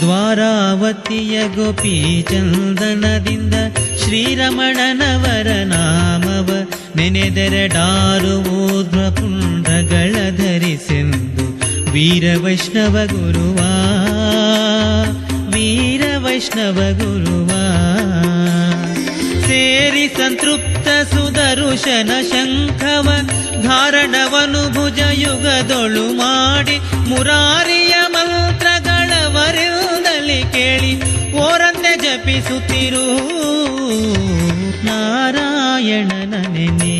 ದ್ವಾರಾವತಿಯ ಗೋಪಿ ಚಂದನದಿಂದ ಶ್ರೀರಮಣನವರ ನಾಮವ ನೆನೆದೆರಡಾರು ಊರ್ಧ್ವ ಪುಂಡಗಳ ಧರಿಸೆಂದು ವೀರ ವೈಷ್ಣವ ಗುರುವ ವೀರ ವೈಷ್ಣವ ಗುರುವ. ಸೇರಿ ಸಂತೃಪ್ತ ಸುದರುಶನ ಶಂಖವ, ಧಾರಣವನು ಭುಜಯುಗದೊಳು ಮಾಡಿ ಮುರಾರಿಯ ತಪಿಸುತ್ತಿರು ನಾರಾಯಣನ ನೆನೆ.